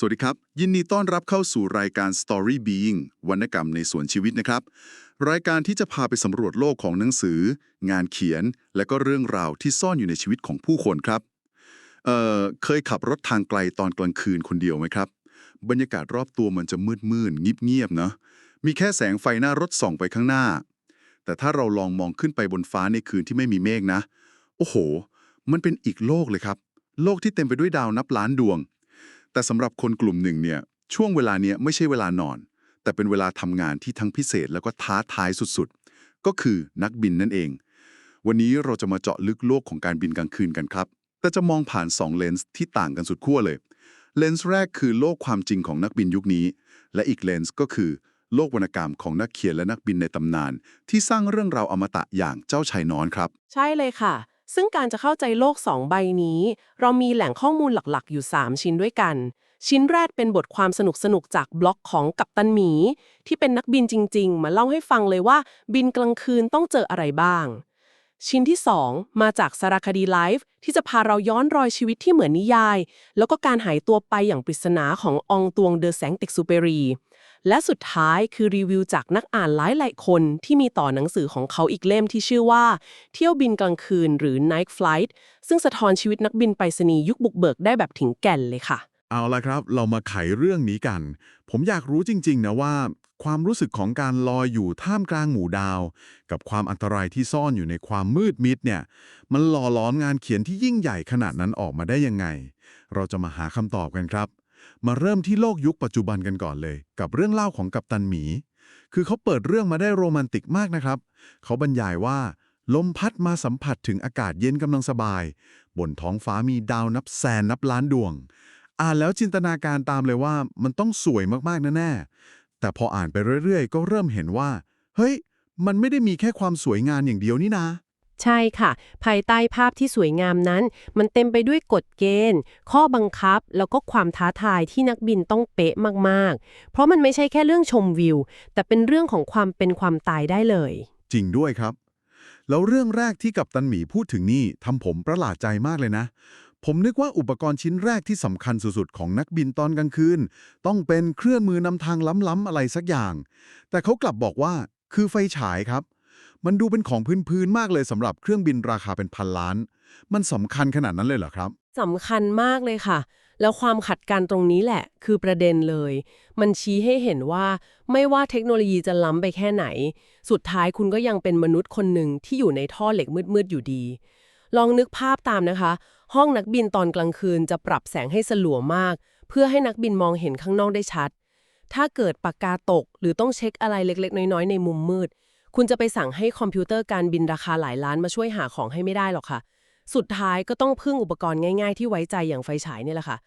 สวัสดีครับ ยินดีต้อนรับเข้าสู่รายการ Story Being วรรณกรรมในสวนชีวิตนะครับ รายการที่จะพาไปสำรวจโลกของหนังสือ งานเขียน และก็เรื่องราวที่ซ่อนอยู่ในชีวิตของผู้คนครับเอ่อเคยขับรถทางไกลตอนกลางคืนคนเดียวไหมครับ บรรยากาศรอบตัวมันจะมืดมืดๆเงียบเนอะมีแค่แสงไฟหน้ารถส่องไปข้างหน้า แต่ถ้าเราลองมองขึ้นไปบนฟ้าในคืนที่ไม่มีเมฆนะ โอ้โห มันเป็นอีกโลกเลยครับ โลกที่เต็มไปด้วยดาวนับล้านดวง แต่สำหรับคนกลุ่มหนึ่งเนี่ยช่วงเวลาเนี้ยไม่ใช่เวลานอน แต่เป็นเวลาทำงานที่ทั้งพิเศษแล้วก็ท้าทายสุดๆ ก็คือนักบินนั่นเอง วันนี้เราจะมาเจาะลึกโลกของการบินกลางคืนกันครับ แต่จะมองผ่าน 2 เลนส์ที่ต่างกันสุดขั้วเลย เลนส์แรกคือโลกความจริงของนักบินยุคนี้ และอีกเลนส์ก็คือโลกวรรณกรรมของนักเขียนและนักบินในตำนาน ที่สร้างเรื่องราวอมตะอย่างเจ้าชายนอนครับ ใช่เลยค่ะ ซึ่งการจะเข้าใจโลก 2 ใบนี้ เรามีแหล่งข้อมูลหลักๆ อยู่ 3 ชิ้นด้วยกัน ชิ้นแรกเป็นบทความสนุกๆ จากบล็อกของกัปตันหมี ที่เป็นนักบินจริง ๆ มาเล่าให้ฟังเลยว่า บินกลางคืนต้องเจออะไรบ้าง ชิ้นที่ 2 มาจากสารคดีไลฟ์ที่จะพาเราย้อนรอยชีวิตที่เหมือนนิยาย แล้วก็การหายตัวไปอย่างปริศนาขององตวงเดอะแสงต็กซูเปรี และสุดท้ายคือรีวิวจากนักอ่านหลายหลายคนที่มีต่อหนังสือของเขาอีกเล่มที่ชื่อว่า เที่ยวบินกลางคืนหรือ Night Flight ซึ่งสะท้อนชีวิตนักบินไปรษณีย์ยุคบุกเบิกได้แบบถึงแก่นเลยค่ะ เอาละครับ เรามาไขเรื่องนี้กัน ผมอยากรู้จริง ๆ นะว่า ความรู้สึกของการลอยอยู่ท่ามกลางหมู่ดาว กับความอันตรายที่ซ่อนอยู่ในความมืดมิดเนี่ย มันหล่อหลอมงานเขียนที่ยิ่งใหญ่ขนาดนั้นออกมาได้ยังไง เราจะมาหาคำตอบกันครับ มาเริ่มที่โลกยุคปัจจุบันกันก่อนเลย กับเรื่องเล่าของกัปตันหมี คือเขาเปิดเรื่องมาได้โรแมนติกมากนะครับ เขาบรรยายว่า ลมพัดมาสัมผัสถึงอากาศเย็นกำลังสบาย บนท้องฟ้ามีดาวนับแสนนับล้านดวง อ่านแล้วจินตนาการตามเลยว่ามันต้องสวยมากๆแน่ๆแต่พออ่านไปเรื่อยๆ ก็เริ่มเห็นว่า เฮ้ย มันไม่ได้มีแค่ความสวยงามอย่างเดียวนี่นะ ใช่ค่ะ ภายใต้ภาพที่สวยงามนั้น มันเต็มไปด้วยกฎเกณฑ์ ข้อบังคับ แล้วก็ความท้าทายที่นักบินต้องเป๊ะมากๆ เพราะมันไม่ใช่แค่เรื่องชมวิว แต่เป็นเรื่องของความเป็นความตายได้เลย จริงด้วยครับ แล้วเรื่องแรกที่กัปตันหมีพูดถึงนี่ทำผมประหลาดใจมากเลยนะ ผมนึกว่าอุปกรณ์ชิ้นแรกที่สำคัญสุดๆของนักบินตอนกลางคืน ต้องเป็นเครื่องมือนำทางล้ำๆอะไรสักอย่าง แต่เขากลับบอกว่าคือไฟฉายครับ มันดูเป็นของพื้นๆมากเลยสำหรับเครื่องบินราคาเป็นพันล้าน มันสำคัญขนาดนั้นเลยเหรอครับ สำคัญมากเลยค่ะ แล้วความขัดกันตรงนี้แหละ คือประเด็นเลย มันชี้ให้เห็นว่าไม่ว่าเทคโนโลยีจะล้ำไปแค่ไหน สุดท้ายคุณก็ยังเป็นมนุษย์คนหนึ่งที่อยู่ในท่อเหล็กมืดๆอยู่ดี ลองนึกภาพตามนะคะ ห้องนักบินตอนกลางคืนจะปรับแสงให้สลัวมาก เพื่อให้นักบินมองเห็นข้างนอกได้ชัด ถ้าเกิดปากกาตก หรือต้องเช็คอะไรเล็กๆ น้อยๆ ในมุมมืด คุณจะไปสั่งให้คอมพิวเตอร์การบินราคาหลายล้านมาช่วยหาของให้ไม่ได้หรอกค่ะ สุดท้ายก็ต้องพึ่งอุปกรณ์ง่ายๆ ที่ไว้ใจอย่างไฟฉายเนี่ยแหละค่ะ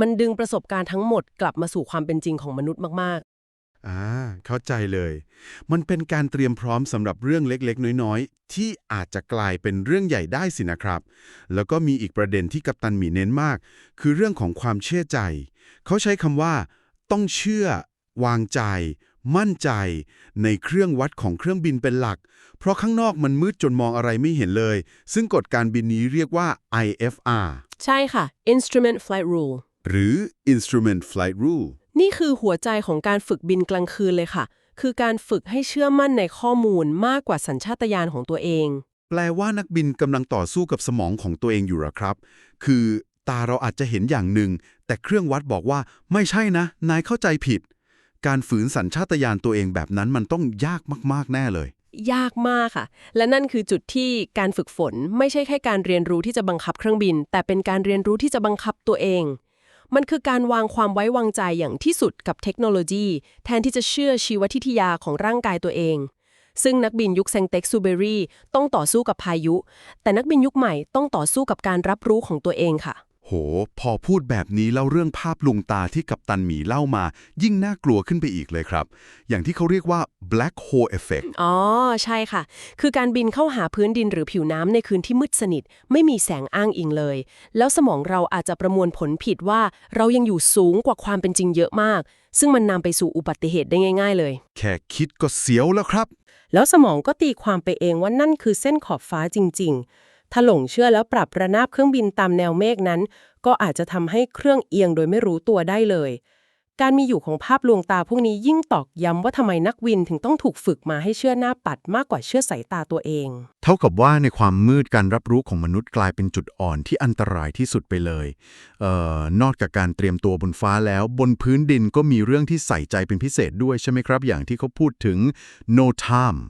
มันดึงประสบการณ์ทั้งหมดกลับมาสู่ความเป็นจริงของมนุษย์มากๆ อ่า เข้าใจเลย มันเป็นการเตรียมพร้อมสำหรับเรื่องเล็กๆ น้อยๆ ที่อาจจะกลายเป็นเรื่องใหญ่ได้สินะครับ แล้วก็มีอีกประเด็นที่กัปตันหมีเน้นมาก คือเรื่องของความเชื่อใจ เขาใช้คำว่า ต้องเชื่อ วางใจ มั่นใจในเครื่องวัดของเครื่องบินเป็นหลัก เพราะข้างนอกมันมืดจนมองอะไรไม่เห็นเลย ซึ่งกฎการบินนี้เรียกว่า IFR ๆใช่ค่ะ Instrument Flight Rule หรือ Instrument Flight Rule นี่คือหัวใจของการฝึกบินกลางคืนเลยค่ะ คือการฝึกให้เชื่อมั่นในข้อมูลมากกว่าสัญชาตญาณของตัวเอง แปลว่านักบินกำลังต่อสู้กับสมองของตัวเองอยู่หรอครับ คือตาเราอาจจะเห็นอย่างหนึ่ง แต่เครื่องวัดบอกว่าไม่ใช่นะ นายเข้าใจผิด การฝืนสัญชาตญาณตัวเองแบบนั้นมันต้องยากมากๆแน่เลย ยากมากค่ะ และนั่นคือจุดที่การฝึกฝนไม่ใช่แค่การเรียนรู้ที่จะบังคับเครื่องบิน แต่เป็นการเรียนรู้ที่จะบังคับตัวเอง มันคือการวางความไว้วางใจอย่างที่สุดกับเทคโนโลยี แทนที่จะเชื่อชีวทิทยาของร่างกายตัวเองซึ่งนักบินยุคเซงเต็กซูเบอรี่ต้องต่อสู้กับพายุ แต่นักบินยุคใหม่ต้องต่อสู้กับการรับรู้ของตัวเองค่ะ โห พอพูดแบบนี้แล้วเรื่องภาพลวงตาที่กัปตันหมีเล่ามา ยิ่งน่ากลัวขึ้นไปอีกเลยครับ อย่างที่เขาเรียกว่า black hole effect อ๋อ ใช่ค่ะ คือการบินเข้าหาพื้นดินหรือผิวน้ำในคืนที่มืดสนิท ไม่มีแสงอ้างอิงเลย แล้วสมองเราอาจจะประมวลผลผิดว่าเรายังอยู่สูงกว่าความเป็นจริงเยอะมาก ซึ่งมันนำไปสู่อุบัติเหตุได้ง่าย ๆ เลย แค่คิดก็เสียวแล้วครับ แล้วสมองก็ตีความไปเองว่านั่นคือเส้นขอบฟ้าจริง ๆ ถ้าหลงเชื่อแล้วปรับระนาบเครื่องบินตามแนวเมฆนั้น ก็อาจจะทำให้เครื่องเอียงโดยไม่รู้ตัวได้เลย การมีอยู่ของภาพลวงตาพวกนี้ยิ่งตอกย้ำว่าทำไมนักวินถึงต้องถูกฝึกมาให้เชื่อหน้าปัดมากกว่าเชื่อสายตาตัวเอง เท่ากับว่าในความมืดการรับรู้ของมนุษย์กลายเป็นจุดอ่อนที่อันตรายที่สุดไปเลยเอ่อนอกจากการเตรียมตัวบนฟ้าแล้ว บนพื้นดินก็มีเรื่องที่ใส่ใจเป็นพิเศษด้วยใช่ไหมครับ อย่างที่เขาพูดถึง no time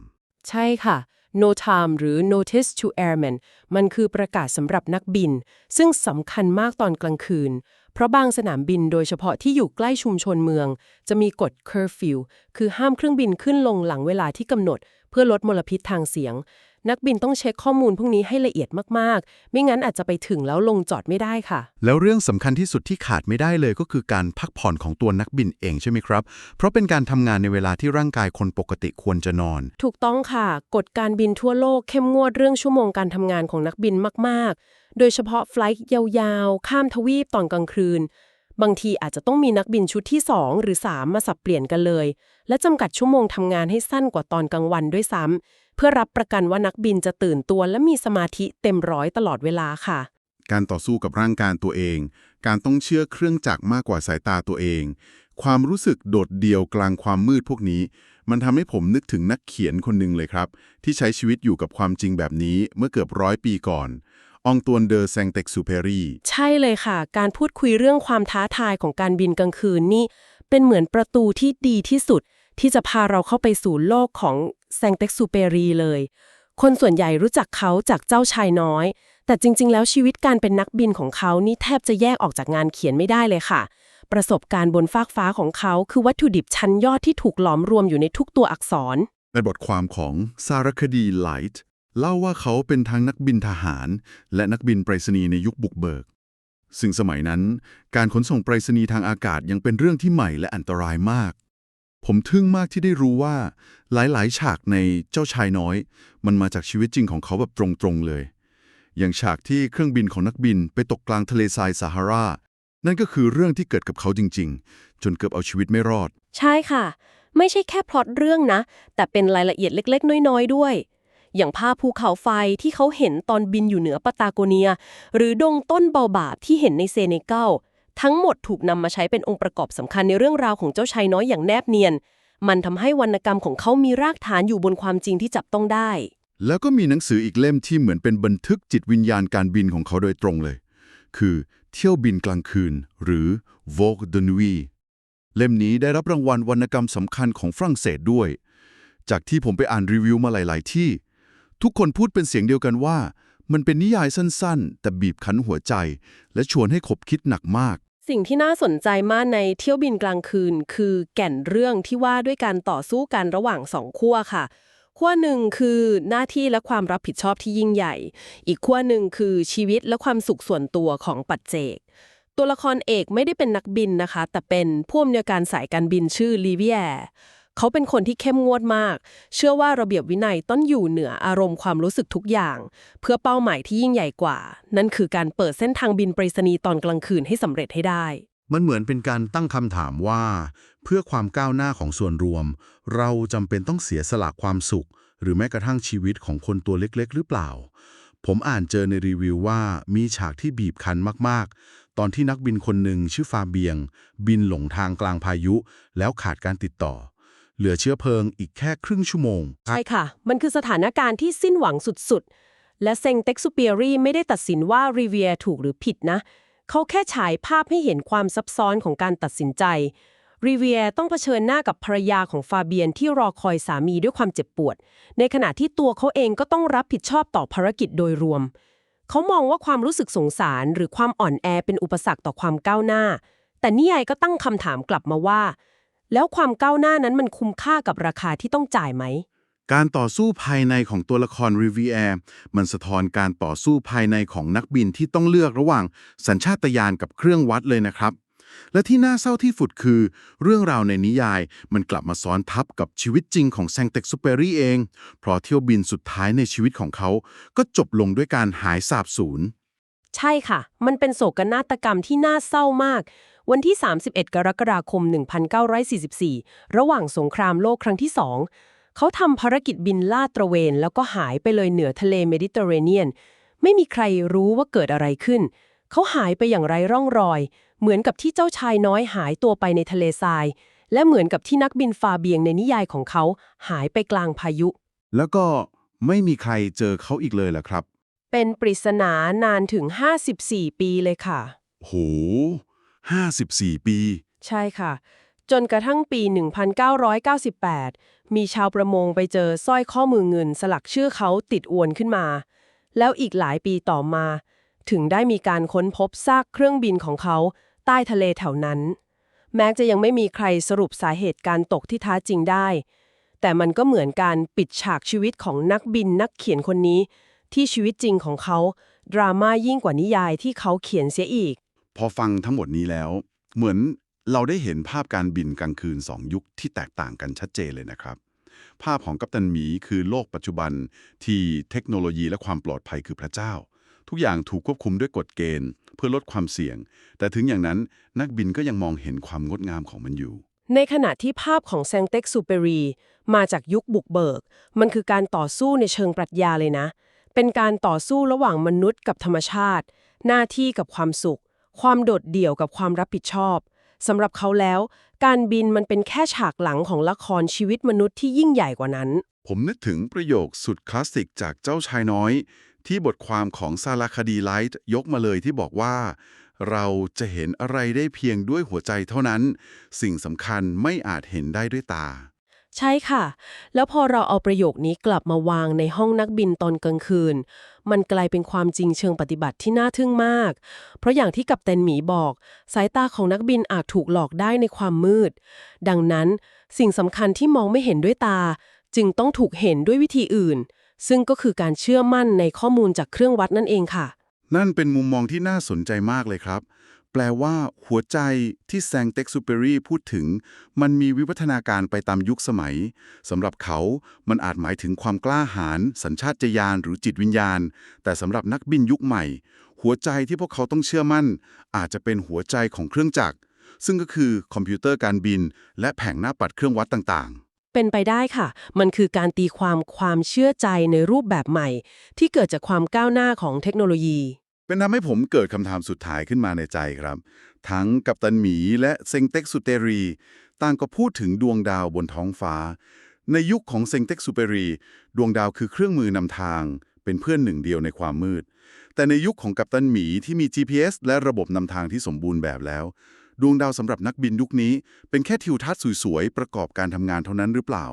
ใช่ค่ะ no time หรือ notice to airmen มันคือประกาศสำหรับนักบิน ซึ่งสำคัญมากตอนกลางคืน เพราะบางสนามบินโดยเฉพาะที่อยู่ใกล้ชุมชนเมือง จะมีกฎ curfew คือห้ามเครื่องบินขึ้นลงหลังเวลาที่กำหนด เพื่อลดมลพิษทางเสียง นักบินต้องเช็คข้อมูลพวกนี้ให้ละเอียดมากๆ ไม่งั้นอาจจะไปถึงแล้วลงจอดไม่ได้ค่ะ แล้วเรื่องสำคัญที่สุดที่ขาดไม่ได้เลยก็คือการพักผ่อนของตัวนักบินเองใช่ไหมครับ เพราะเป็นการทำงานในเวลาที่ร่างกายคนปกติควรจะนอน ถูกต้องค่ะ กฎการบินทั่วโลกเข้มงวดเรื่องชั่วโมงการทำงานของนักบินมากๆ โดยเฉพาะไฟลท์ยาวๆ ข้ามทวีปตอนกลางคืน บางทีอาจจะต้องมีนักบินชุดที่ 2 หรือ 3 มาสับเปลี่ยนกันเลย และจำกัดชั่วโมงทำงานให้สั้นกว่าตอนกลางวันด้วยซ้ำ เพื่อรับประกันว่านักบินจะตื่นตัวและมีสมาธิเต็มร้อยตลอดเวลาค่ะ การต่อสู้กับร่างกายตัวเอง การต้องเชื่อเครื่องจักรมากกว่าสายตาตัวเอง ความรู้สึกโดดเดี่ยวกลางความมืดพวกนี้ มันทำให้ผมนึกถึงนักเขียนคนหนึ่งเลยครับ ที่ใช้ชีวิตอยู่กับความจริงแบบนี้เมื่อเกือบร้อยปีก่อนองตวนเดอแซงเต็กซูเพรีใช่เลยค่ะ การพูดคุยเรื่องความท้าทายของการบินกลางคืนนี่ เป็นเหมือนประตูที่ดีที่สุด ที่จะพาเราเข้าไปสู่โลกของ แซงเต็กซูเปรีเลย คนส่วนใหญ่รู้จักเขาจากเจ้าชายน้อย แต่จริง ๆ แล้วชีวิตการเป็นนักบินของเขานี่แทบจะแยกออกจากงานเขียนไม่ได้เลยค่ะ ประสบการณ์บนฟากฟ้าของเขาคือวัตถุดิบชั้นยอดที่ถูกหลอมรวมอยู่ในทุกตัวอักษร ในบทความของสารคดีไลท์เล่าว่าเขาเป็นทั้งนักบินทหาร และนักบินไปรษณีย์ในยุคบุกเบิก ซึ่งสมัยนั้น การขนส่งไปรษณีย์ทางอากาศยังเป็นเรื่องที่ใหม่และอันตรายมาก ผมทึ่งมากที่ได้รู้ว่าหลายๆ ฉากในเจ้าชายน้อย มันมาจากชีวิตจริงของเขาแบบตรงๆเลย อย่างฉากที่เครื่องบินของนักบินไปตกกลางทะเลทรายซาฮารานั่นก็คือเรื่องที่เกิดกับเขาจริง ๆ จนเกือบเอาชีวิตไม่รอด ใช่ค่ะ ไม่ใช่แค่พล็อตเรื่องนะ แต่เป็นรายละเอียดเล็ก ๆ น้อย ๆ ด้วย อย่างภาพภูเขาไฟที่เขาเห็นตอนบินอยู่เหนือปาตาโกเนีย หรือดงต้นเบาบาบที่เห็นในเซเนกัล ทั้งหมดถูกนำมาใช้เป็นองค์ประกอบสำคัญในเรื่องราวของเจ้าชายน้อยอย่างแนบเนียน มันทำให้วรรณกรรมของเขามีรากฐานอยู่บนความจริงที่จับต้องได้ แล้วก็มีหนังสืออีกเล่มที่เหมือนเป็นบันทึกจิตวิญญาณการบินของเขาโดยตรงเลย คือเที่ยวบินกลางคืน หรือ Vogue de Nuit เล่มนี้ได้รับรางวัลวรรณกรรมสำคัญของฝรั่งเศสด้วย จากที่ผมไปอ่านรีวิวมาหลาย ๆ ที่ ทุกคนพูดเป็นเสียงเดียวกันว่า มันเป็นนิยายสั้นๆ แต่บีบคั้นหัวใจ และชวนให้ขบคิดหนักมาก สิ่งที่น่าสนใจมากในเที่ยวบินกลางคืน คือแก่นเรื่องที่ว่าด้วยการต่อสู้กันระหว่างสองขั้วค่ะขั้วหนึ่งคือหน้าที่และความรับผิดชอบที่ยิ่งใหญ่ อีกขั้วหนึ่งคือชีวิตและความสุขส่วนตัวของปัจเจก ตัวละครเอกไม่ได้เป็นนักบินนะคะ แต่เป็นผู้อำนวยการสายการบินชื่อลีเวีย เขาเป็นคนที่เข้มงวดมาก เชื่อว่าระเบียบวินัยต้องอยู่เหนืออารมณ์ความรู้สึกทุกอย่าง เพื่อเป้าหมายที่ยิ่งใหญ่กว่า นั่นคือการเปิดเส้นทางบินไปรษณีย์ตอนกลางคืนให้สำเร็จให้ได้ มันเหมือนเป็นการตั้งคำถามว่า เพื่อความก้าวหน้าของส่วนรวม เราจำเป็นต้องเสียสละความสุข หรือแม้กระทั่งชีวิตของคนตัวเล็กๆ หรือเปล่า ผมอ่านเจอในรีวิวว่ามีฉากที่บีบคั้นมากๆ ตอนที่นักบินคนหนึ่งชื่อฟาเบียง บินหลงทางกลางพายุ แล้วขาดการติดต่อ เหลือเชื้อเพลิงอีกแค่ครึ่งชั่วโมง ใช่ค่ะ มันคือสถานการณ์ที่สิ้นหวังสุดๆ และเซงเต็กซูเปียรีไม่ได้ตัดสินว่ารีเวียถูกหรือผิดนะ เขาแค่ฉายภาพให้เห็นความซับซ้อนของการตัดสินใจ รีเวียต้องเผชิญหน้ากับภรรยาของฟาเบียนที่รอคอยสามีด้วยความเจ็บปวด ในขณะที่ตัวเขาเองก็ต้องรับผิดชอบต่อภารกิจโดยรวม เขามองว่าความรู้สึกสงสารหรือความอ่อนแอเป็นอุปสรรคต่อความก้าวหน้า แต่นิยายก็ตั้งคำถามกลับมาว่า แล้วความก้าวหน้านั้นมันคุ้มค่ากับราคาที่ต้องจ่ายไหม การต่อสู้ภายในของตัวละครริเวียร์มันสะท้อนการต่อสู้ภายในของนักบินที่ต้องเลือกระหว่างสัญชาตญาณกับเครื่องวัดเลยนะครับ และที่น่าเศร้าที่สุดคือ เรื่องราวในนิยายมันกลับมาซ้อนทับกับชีวิตจริงของแซงเต็กซูเปอรี่เอง เพราะเที่ยวบินสุดท้ายในชีวิตของเขา ก็จบลงด้วยการหายสาบสูญใช่ค่ะ มันเป็นโศกนาฏกรรมที่น่าเศร้ามาก วันที่ 31 กรกฎาคม 1944 ระหว่างสงครามโลกครั้งที่สองเขาทำภารกิจบินลาดตระเวน แล้วก็หายไปเลยเหนือทะเลเมดิเตอร์เรเนียน ไม่มีใครรู้ว่าเกิดอะไรขึ้น เขาหายไปอย่างไรร่องรอย เหมือนกับที่เจ้าชายน้อยหายตัวไปในทะเลทราย และเหมือนกับที่นักบินฟาเบียงในนิยายของเขาหายไปกลางพายุ แล้วก็ไม่มีใครเจอเขาอีกเลยเหรอครับ เป็นปริศนานานถึง 54 ปีเลยค่ะ โห 54 ปี ใช่ค่ะ จนกระทั่งปี 1998 มีชาวประมงไปเจอสร้อยข้อมือเงินสลักชื่อเขาติดอวนขึ้นมา แล้วอีกหลายปีต่อมา ถึงได้มีการค้นพบซากเครื่องบินของเขาใต้ทะเลแถวนั้น แม้จะยังไม่มีใครสรุปสาเหตุการตกที่แท้จริงได้ แต่มันก็เหมือนการปิดฉากชีวิตของนักบินนักเขียนคนนี้ ที่ชีวิตจริงของเขา ดราม่ายิ่งกว่านิยายที่เขาเขียนเสียอีก พอฟังทั้งหมดนี้แล้ว เหมือนเราได้เห็นภาพการบินกลางคืนสองยุคที่แตกต่างกันชัดเจนเลยนะครับ ภาพของกัปตันหมีคือโลกปัจจุบันที่เทคโนโลยีและความปลอดภัยคือพระเจ้า ทุกอย่างถูกควบคุมด้วยกฎเกณฑ์ เพื่อลดความเสี่ยง แต่ถึงอย่างนั้นนักบินก็ยังมองเห็นความงดงามของมันอยู่ ในขณะที่ภาพของแซงเต็กซูเปรีมาจากยุคบุกเบิก มันคือการต่อสู้ในเชิงปรัชญาเลยนะ เป็นการต่อสู้ระหว่างมนุษย์กับธรรมชาติ หน้าที่กับความสุข ความโดดเดี่ยวกับความรับผิดชอบสำหรับเขาแล้ว การบินมันเป็นแค่ฉากหลังของละครชีวิตมนุษย์ที่ยิ่งใหญ่กว่านั้น ผมนึกถึงประโยคสุดคลาสสิกจากเจ้าชายน้อย ที่บทความของสารคดีไลท์ยกมาเลยที่บอกว่า เราจะเห็นอะไรได้เพียงด้วยหัวใจเท่านั้น สิ่งสำคัญไม่อาจเห็นได้ด้วยตา ใช่ค่ะ แล้วพอเราเอาประโยคนี้กลับมาวางในห้องนักบินตอนกลางคืน มันกลายเป็นความจริงเชิงปฏิบัติที่น่าทึ่งมาก เพราะอย่างที่กัปตันหมีบอก สายตาของนักบินอาจถูกหลอกได้ในความมืด ดังนั้นสิ่งสำคัญที่มองไม่เห็นด้วยตา จึงต้องถูกเห็นด้วยวิธีอื่น ซึ่งก็คือการเชื่อมั่นในข้อมูลจากเครื่องวัดนั่นเองค่ะ นั่นเป็นมุมมองที่น่าสนใจมากเลยครับ แปลว่าหัวใจที่แซงเต็กซูเปอรี่พูดถึง มันมีวิวัฒนาการไปตามยุคสมัยสำหรับเขามันอาจหมายถึงความกล้าหาญสัญชาตญาณหรือจิตวิญญาณ แต่สำหรับนักบินยุคใหม่ หัวใจที่พวกเขาต้องเชื่อมั่น อาจจะเป็นหัวใจของเครื่องจักร ซึ่งก็คือคอมพิวเตอร์การบิน และแผงหน้าปัดเครื่องวัดต่างๆเป็นไปได้ค่ะ มันคือการตีความความเชื่อใจในรูปแบบใหม่ ที่เกิดจากความก้าวหน้าของเทคโนโลยี เป็นทำให้ผมเกิดคำถามสุดท้ายขึ้นมาในใจครับ ทั้งกัปตันหมีและเซงเต็กสุเตรี ต่างก็พูดถึงดวงดาวบนท้องฟ้า ในยุคของเซงเต็กสุเปรี ดวงดาวคือเครื่องมือนำทาง เป็นเพื่อนหนึ่งเดียวในความมืด แต่ในยุคของกัปตันหมีที่มี GPS และระบบนำทางที่สมบูรณ์แบบแล้ว ดวงดาวสำหรับนักบินยุคนี้ เป็นแค่ทิวทัศน์สวยๆประกอบการทำงานเท่านั้นหรือเปล่า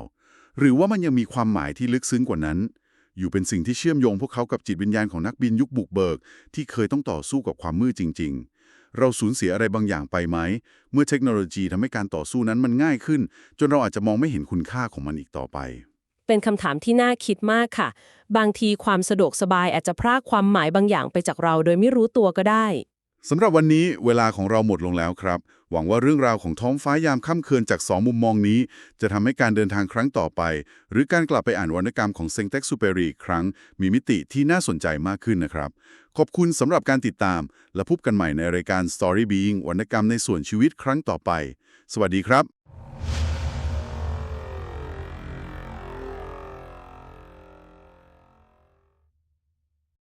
หรือว่ามันยังมีความหมายที่ลึกซึ้งกว่านั้น อยู่เป็นสิ่งที่เชื่อมโยงพวกเขากับจิตวิญญาณของนักบินยุคบุกเบิก ที่เคยต้องต่อสู้กับความมืดจริง ๆ เราสูญเสียอะไรบางอย่างไปไหม เมื่อเทคโนโลยีทำให้การต่อสู้นั้นมันง่ายขึ้น จนเราอาจจะมองไม่เห็นคุณค่าของมันอีกต่อไป เป็นคำถามที่น่าคิดมากค่ะ บางทีความสะดวกสบายอาจจะพรากความหมายบางอย่างไปจากเรา โดยไม่รู้ตัวก็ได้ สำหรับวันนี้เวลาของเราหมดลงแล้วครับ หวังว่าเรื่องราวของท้องฟ้ายามค่ำคืนจากสองมุมมองนี้ จะทำให้การเดินทางครั้งต่อไป หรือการกลับไปอ่านวรรณกรรมของเซงเต็กซูเปรีอีกครั้ง มีมิติที่น่าสนใจมากขึ้นนะครับ ขอบคุณสำหรับการติดตาม และพบกันใหม่ในรายการ Story Being วรรณกรรมในส่วนชีวิตครั้งต่อไป สวัสดีครับ